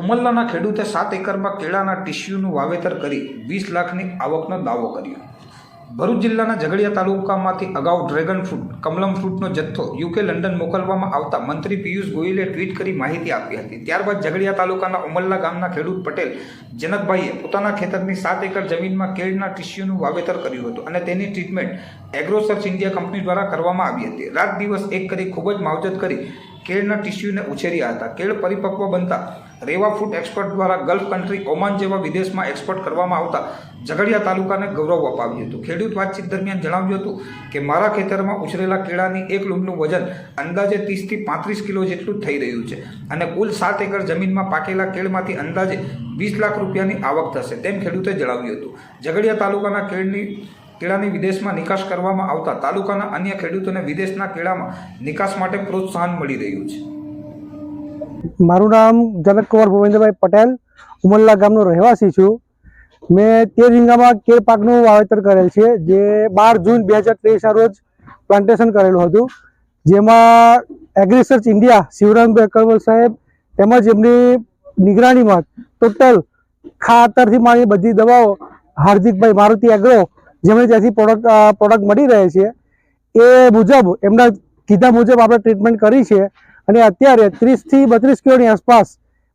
ઉમરલાના ખેડૂતે સાત એકરમાં કેળાના ટીસ્યુનું વાવેતર કરી વીસ લાખની આવકનો દાવો કર્યો. ભરૂચ જિલ્લાના ઝઘડિયા તાલુકામાંથી અગાઉ ડ્રેગન ફ્રૂટ, કમલમ ફ્રૂટનો જથ્થો યુકે લંડન મોકલવામાં આવતા મંત્રી પિયુષ ગોયલે ટ્વીટ કરી માહિતી આપી હતી. ત્યારબાદ ઝઘડિયા તાલુકાના ઉમલ્લા ગામના ખેડૂત પટેલ જનકભાઈએ પોતાના ખેતરની સાત એકર જમીનમાં કેળના ટીસ્યુનું વાવેતર કર્યું હતું અને તેની ટ્રીટમેન્ટ એગ્રોસર્ચ ઇન્ડિયા કંપની દ્વારા કરવામાં આવી હતી. રાત દિવસ એક કરી ખૂબ જ માવજત કરી કેળના ટીસ્યુને ઉછેર્યા હતા. કેળ પરિપક્વ બનતા રેવા ફૂડ એક્સપર્ટ દ્વારા ગલ્ફ કન્ટ્રી ઓમાન જેવા વિદેશમાં એક્સપોર્ટ કરવામાં આવતા ઝઘડિયા તાલુકાને ગૌરવ અપાવ્યું હતું. ખેડૂત વાતચીત દરમિયાન જણાવ્યું હતું કે, મારા ખેતરમાં ઉછરેલા કેળાની એક લૂમનું વજન અંદાજે ત્રીસથી પાંત્રીસ કિલો જેટલું થઈ રહ્યું છે અને કુલ સાત એકર જમીનમાં પાકેલા કેળમાંથી અંદાજે વીસ લાખ રૂપિયાની આવક થશે. તેમ ખેડૂતે જણાવ્યું હતું. ઝઘડિયા તાલુકાના કેળની કેળાની વિદેશમાં નિકાસ કરવામાં આવતા તાલુકાના અન્ય ખેડૂતોને વિદેશના કેળામાં નિકાસ માટે પ્રોત્સાહન મળી રહ્યું છે. મારું નામ જનકકુમાર ભૂપેન્દ્રભાઈ પટેલ ઉમરલા ગામનો રહેવાસી છું. મેં તે રીંગામાં કેળ પાકનું વાવેતર કરેલ છે, જે બાર જૂન બે હજાર ત્રેવીસના રોજ પ્લાન્ટેશન કરેલું હતું. જેમાં એગ્રીસર્ચ ઇન્ડિયા શિવરામભાઈ અકરવલ સાહેબ તેમજ એમની નિગરાણીમાં ટોટલ ખાતરથી માંડી બધી દવાઓ, હાર્દિકભાઈ મારુતિ એગ્રો જેમણે ત્યાંથી પ્રોડક્ટ પ્રોડક્ટ મળી રહે છે, એ મુજબ, એમના કીધા મુજબ આપણે ટ્રીટમેન્ટ કરી છે. અને અત્યારે ત્રીસથી બત્રીસ કિલોની આસપાસ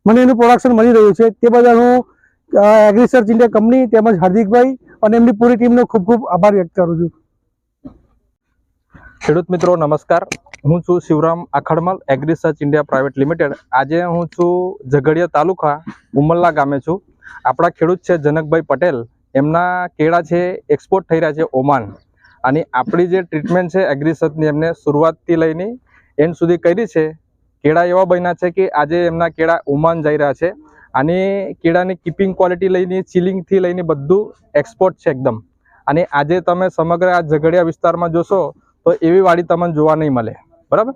મને એનું પ્રોડક્શન મળી રહ્યું છે. તે બદલ હું એગ્રીસર્ચ ઇન્ડિયા કંપની તેમજ હાર્દિકભાઈ અને એમની પૂરી ટીમનો ખૂબ ખૂબ આભાર વ્યક્ત કરું છું. ખેડૂત મિત્રો, નમસ્કાર. હું છું Shivram Akhadmal Agrisearch India private limited આજે હું છું ઝઘડિયા તાલુકા ઉમલ્લા ગામે છું. આપણા ખેડૂત છે જનકભાઈ પટેલ. એમના કેળા છે એક્સપોર્ટ થઈ રહ્યા છે ઓમાન. અને આપણી જે ટ્રીટમેન્ટ છે એગ્રી એમને શરૂઆતથી લઈને એન્ડ સુધી કરી છે. કેળા એવા બન્યા છે કે આજે એમના કેળા ઓમાન જઈ રહ્યા છે. અને કેળાની કીપિંગ ક્વોલિટી લઈને ચિલિંગથી લઈને બધું એક્સપોર્ટ છે એકદમ. અને આજે તમે સમગ્ર આ ઝઘડિયા વિસ્તારમાં જોશો, તો એવી વાડી તમને જોવા નહીં મળે. બરાબર?